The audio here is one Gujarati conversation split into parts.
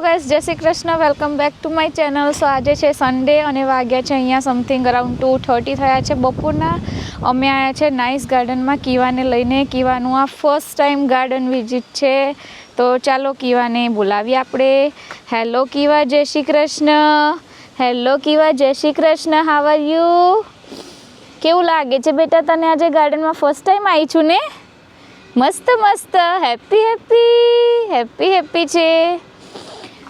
ગાઈસ જય Shri Krishna welcome back to my channel so આજે છે સન્ડે અને વાગ્યા છે અહીંયા સમથિંગ અરાઉન્ડ ટુ થર્ટી થયા છે બપોરના. અમે આવ્યા છે નાઇસ ગાર્ડનમાં કીવાને લઈને. કીવાનું આ ફર્સ્ટ ટાઈમ ગાર્ડન વિઝિટ છે. તો ચાલો કીવાને બોલાવીએ આપણે. હેલો કીવા જય શ્રી કૃષ્ણ હેલો કીવા જય Shri Krishna how are you કેવું લાગે છે બેટા તને આજે ગાર્ડનમાં ફર્સ્ટ ટાઈમ આવી છું ને? મસ્ત મસ્ત. હેપી હેપી હેપી હેપી છે.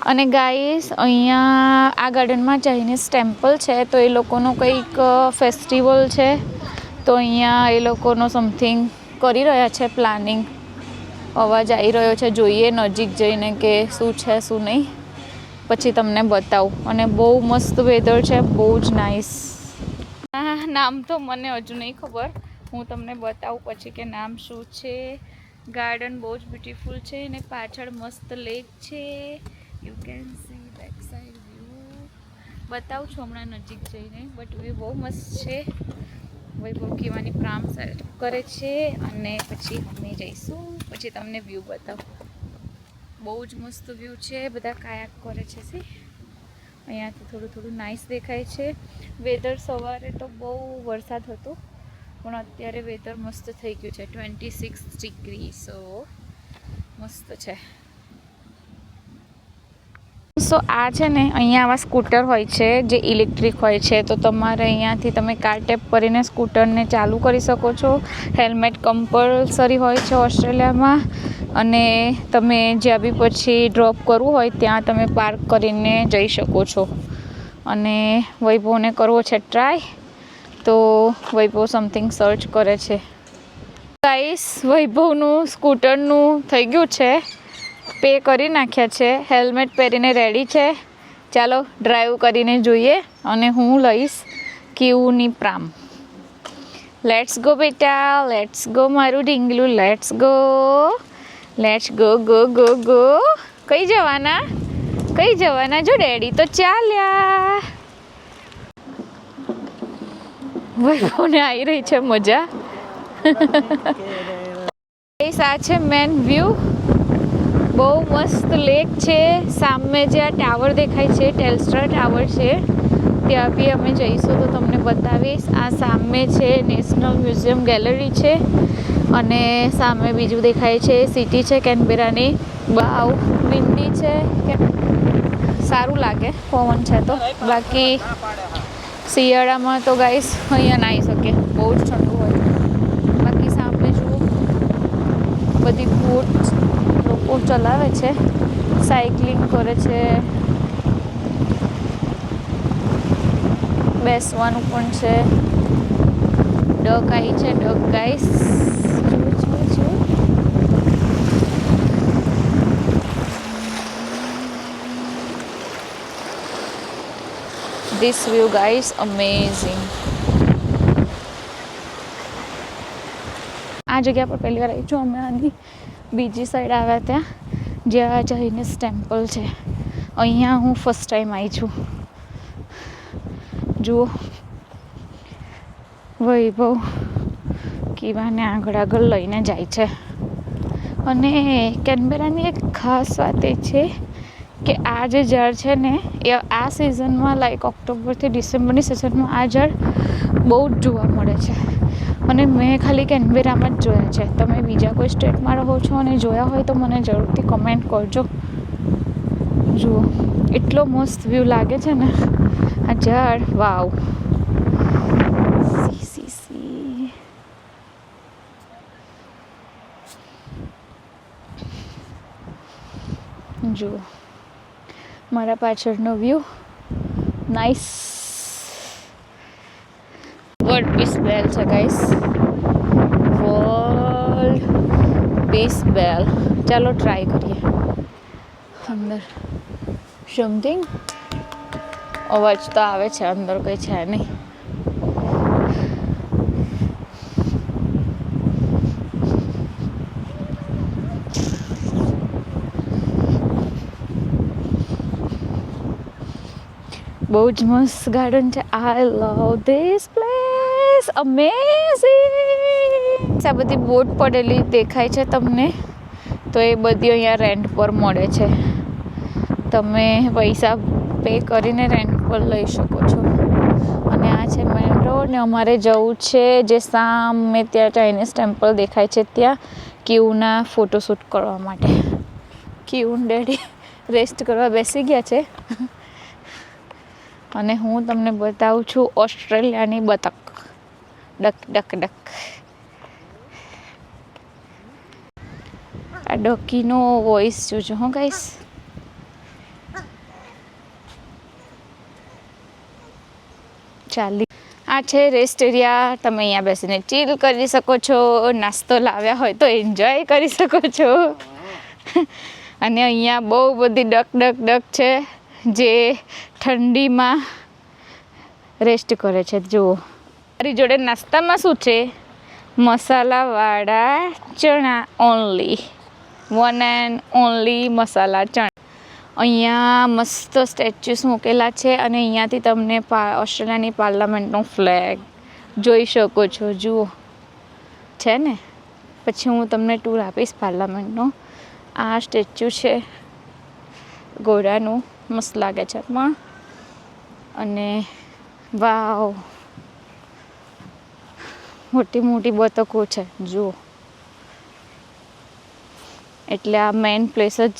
અને ગાઈસ અહીંયા આ ગાર્ડનમાં ચાઇનીઝ ટેમ્પલ છે, તો એ લોકોનો કંઈક ફેસ્ટિવલ છે. તો અહીંયા એ લોકોનો સમથિંગ કરી રહ્યા છે પ્લાનિંગ અવાજ આવી રહ્યો છે, જોઈએ નજીક જઈને કે શું છે, શું નહીં. પછી તમને બતાવું. અને બહુ મસ્ત વેધર છે, બહુ જ નાઇસ નામ તો મને હજુ નહીં ખબર. હું તમને બતાવું પછી કે નામ શું છે. ગાર્ડન બહુ જ બ્યુટીફુલ છે અને પાછળ મસ્ત લેક છે. You can see back side view બતાવું છું હમણાં નજીક જઈને બટ વ્યૂ બહુ મસ્ત છે. વૈભવ કહેવાની પ્રામ કરે છે અને પછી અમે જઈશું. પછી તમને વ્યૂ બતાવું. બહુ જ મસ્ત વ્યૂ છે. બધા કાયાક કરે છે સી. અહીંયાથી થોડું થોડું નાઇસ દેખાય છે. વેધર સવારે તો બહુ વરસાદ હતો, પણ અત્યારે વેધર મસ્ત થઈ ગયું છે. ટ્વેન્ટી સિક્સ ડિગ્રી સો મસ્ત છે. સો આ છે ને અહીંયા આવા સ્કૂટર હોય છે, જે ઇલેક્ટ્રિક હોય છે. તો તમારે અહીંયાથી તમે કાર ટેપ કરીને સ્કૂટરને ચાલુ કરી શકો છો. હેલ્મેટ કમ્પલસરી હોય છે ઓસ્ટ્રેલિયામાં. અને તમે જ્યાં બી પછી ડ્રોપ કરવું હોય ત્યાં તમે પાર્ક કરીને જઈ શકો છો. અને વૈભવને કરવો છે ટ્રાય. તો વૈભવ સમથિંગ સર્ચ કરે છે. ગાઈસ, વૈભવનું સ્કૂટરનું થઈ ગયું છે. પે કરી નાખ્યા છે. હેલ્મેટ પહેરીને રેડી છે. ચાલો ડ્રાઈવ કરીને જોઈએ અને હું લઈશ કીવુની પ્રામ. લેટ્સ ગો બેટા. લેટ્સ ગો મારું ઢીંગલું. Let's go let's go go go go કઈ જવાના? કઈ જવાના? જો ડેડી તો ચાલ્યા. વૈભવને આવી રહી છે મજા. ગાઈસ, આ છે મેન વ્યૂ બહુ મસ્ત લેક છે. સામે જે આ ટાવર દેખાય છે ટેલસ્ટ્રા ટાવર છે, ત્યાં બી અમે જઈશું તો તમને બતાવીશ. આ સામે છે નેશનલ મ્યુઝિયમ ગેલેરી છે અને સામે બીજું દેખાય છે સિટી છે કેનબેરાની બાવ વિન્ડી છે. કે- સારું લાગે, પવન છે તો. બાકી શિયાળામાં તો ગાઈસ અહીંયા નાહી શકે બહુ જ ઠંડુ હોય. બાકી સામે જુઓ, બધી બોટ લોકો ચલાવે છે, સાયકલિંગ કરે છે, બેસવાનું પણ છે. ડગ આવી છે, dog guys. This view, guys, amazing. આ જગ્યા પર પહેલી વાર આવી છું. અમે આની બીજી સાઈડ આવ્યા ત્યાં, જ્યાં ચાઇનીઝ ટેમ્પલ છે. અહીંયા હું ફર્સ્ટ ટાઈમ આવી છું. જુઓ. વૈભવ કીવાને આગળ આગળ લઈને જાય છે. અને કેનબેરાની એક ખાસ વાત એ છે કે આ જે ઝાડ છે ને, એ આ સિઝનમાં લાઈક ઓક્ટોબરથી ડિસેમ્બરની સિઝનમાં આ ઝાડ બહુ જ જોવા મળે છે. અને મેં ખાલી કેનબેરામાં જ જોયા છે. તમે બીજા કોઈ સ્ટેટમાં રહો છો અને જોયા હોય તો મને જરૂરથી કમેન્ટ કરજો. જુઓ, એટલો મસ્ત વ્યૂ લાગે છે ને. આ ઝાડ, વાવ. સી જુઓ, મારા પાછળનો view nice world peace bell છે ગાઈસ વર્લ્ડ પીસ બેલ ચાલો ટ્રાય કરીએ. અંદર. સમથિંગ અવાજ તો આવે છે, અંદર કંઈ છે નહીં. બહુ જ મસ્ત ગાર્ડન છે. I love this place amazing આ બધી બોટ પડેલી દેખાય છે તમને. તો એ બધી અહીંયા રેન્ટ પર મળે છે. તમે પૈસા પે કરીને રેન્ટ પર લઈ શકો છો. અને આ છે મેન રોડ ને અમારે જવું છે જે સામે ત્યાં ચાઇનીઝ ટેમ્પલ દેખાય છે ત્યાં ક્યુના ફોટોશૂટ કરવા માટે. ક્યુન ડેડી રેસ્ટ કરવા બેસી ગયા છે. અને હું તમને બતાવું છું ઓસ્ટ્રેલિયાની બતક. ડક ડક ડક આ ડકીનો વોઇસ જોજો હો ગાઈસ ચાલી આ છે રેસ્ટ એરિયા તમે અહીંયા બેસીને ચીલ કરી શકો છો, નાસ્તો લાવ્યા હોય તો એન્જોય કરી શકો છો. અને અહીંયા બહુ બધી ડક ડક ડક છે, જે ઠંડીમાં રેસ્ટ કરે છે. જુઓ. મારી જોડે નાસ્તામાં શું છે? મસાલાવાળા ચણા ઓનલી વન એન્ડ ઓનલી મસાલા ચણા. અહીંયા મસ્ત સ્ટેચ્યુસ મૂકેલા છે અને અહીંયાથી તમને પા, ઓસ્ટ્રેલિયાની પાર્લામેન્ટનો ફ્લેગ જોઈ શકો છો. જુઓ. છે ને? પછી હું તમને ટૂર આપીશ પાર્લામેન્ટનો. આ સ્ટેચ્યુ છે. ઘોડાનું મસ્ત લાગે છે પણ. અને વાવ. મોટી મોટી બતકો છે, જુઓ. એટલે આ મેઇન પ્લેસ જ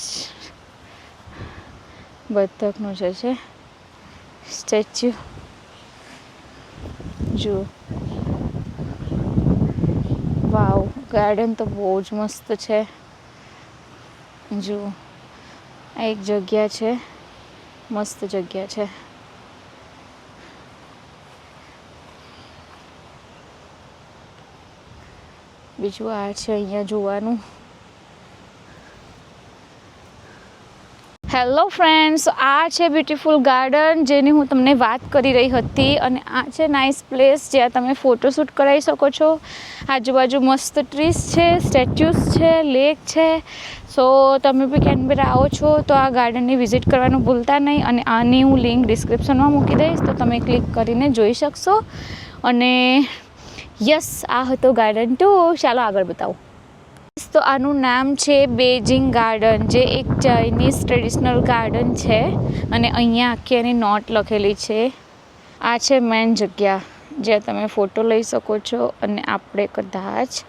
બતકનું જે છે સ્ટેચ્યુ જુઓ. વાવ ગાર્ડન તો બહુ જ મસ્ત છે. જુઓ. આ એક જગ્યા છે, મસ્ત જગ્યા છે. બીજું આ છે અહીંયા જોવાનું. હેલો ફ્રેન્ડ્સ આ છે બ્યુટીફુલ ગાર્ડન જેની હું તમને વાત કરી રહી હતી અને આ છે નાઇસ પ્લેસ જ્યાં તમે ફોટોશૂટ કરાવી શકો છો. આજુબાજુ મસ્ત ટ્રીસ છે સ્ટેચ્યુસ છે લેક છે. સો તમે બી કેનબેરા આવો છો તો આ ગાર્ડનની વિઝિટ કરવાનું ભૂલતા નહીં અને આની હું લિંક ડિસ્ક્રિપ્શનમાં મૂકી દઈશ તો તમે ક્લિક કરીને જોઈ શકશો. અને યસ, આ હતો ગાર્ડન ટુ ચાલો આગળ બતાવો. તો આનું નામ છે બેજિંગ ગાર્ડન જે એક ચાઇનીઝ ટ્રેડિશનલ ગાર્ડન છે. અને અહીંયા આખી એની નોટ લખેલી છે. આ છે મેન જગ્યા. જ્યાં તમે ફોટો લઈ શકો છો અને આપણે કદાચ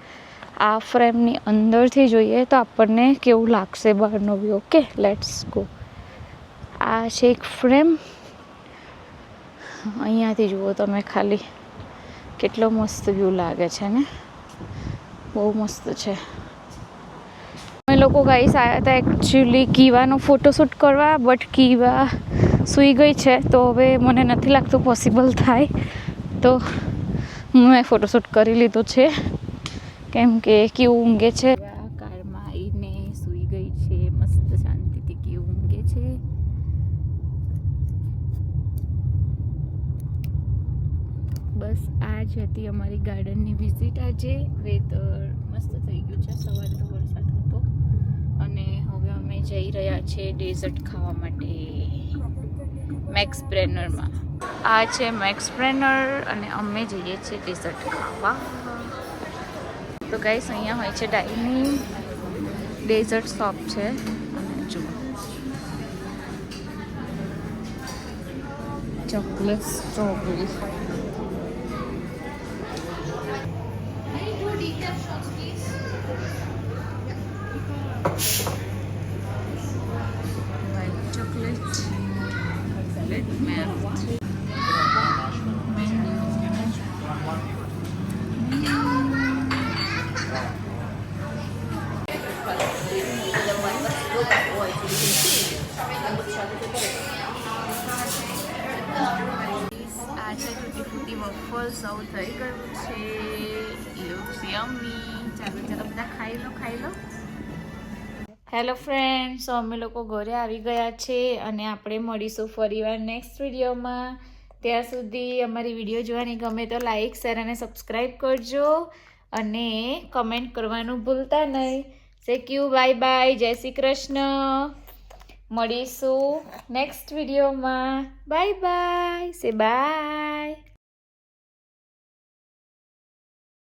આ ફ્રેમની અંદરથી જોઈએ તો આપણને કેવું લાગશે બહારનો વ્યૂ ઓકે લેટ્સ ગો આ છે એક ફ્રેમ અહીંયાથી જુઓ તમે ખાલી. કેટલો મસ્ત વ્યૂ લાગે છે ને? બહુ મસ્ત છે. અમે લોકો ગાઈસ આવ્યા હતા એકચ્યુઅલી કીવાનો ફોટોશૂટ કરવા બટ કીવા સૂઈ ગઈ છે, તો હવે મને નથી લાગતું પોસિબલ થાય. તો મેં ફોટોશૂટ કરી લીધો છે. કેમ કે કીવું ઊંઘે છે કારમાં આવીને સૂઈ ગઈ છે મસ્ત શાંતિથી કીવું ઊંઘે છે બસ આ જ હતી અમારી ગાર્ડનની વિઝિટ આજે વેધર મસ્ત થઈ ગયું છે. સવારે તો વરસાદ હતો. અને હવે અમે જઈ રહ્યા છીએ ડેઝર્ટ ખાવા માટે મેક્સ બ્રેનરમાં આ છે મેક્સ બ્રેનર અને અમે જઈએ છીએ ડેઝર્ટ ખાવા. તો ગાઈસ અહીંયા હોય છે ડાઇનિંગ ડેઝર્ટ શોપ છે. અને સ્ટ્રોબેરી વફલ સૌ થઈ ગયું છે. લુક્સ યમ્મી ચાલો ચાલો, બધા ખાઈ લો ખાઈ લો. હેલો ફ્રેન્ડ્સ અમે લોકો ઘરે આવી ગયા છે અને આપણે મળીશું ફરીવાર નેક્સ્ટ વિડીયોમાં ત્યાં સુધી અમારી વીડિયો જોવાની ગમે તો લાઈક શેર અને સબસ્ક્રાઈબ કરજો અને કમેન્ટ કરવાનું ભૂલતા નહીં. સે ક્યુ બાય બાય જય શ્રી કૃષ્ણ. મળીશું નેક્સ્ટ વિડીયોમાં બાય બાય સે બાય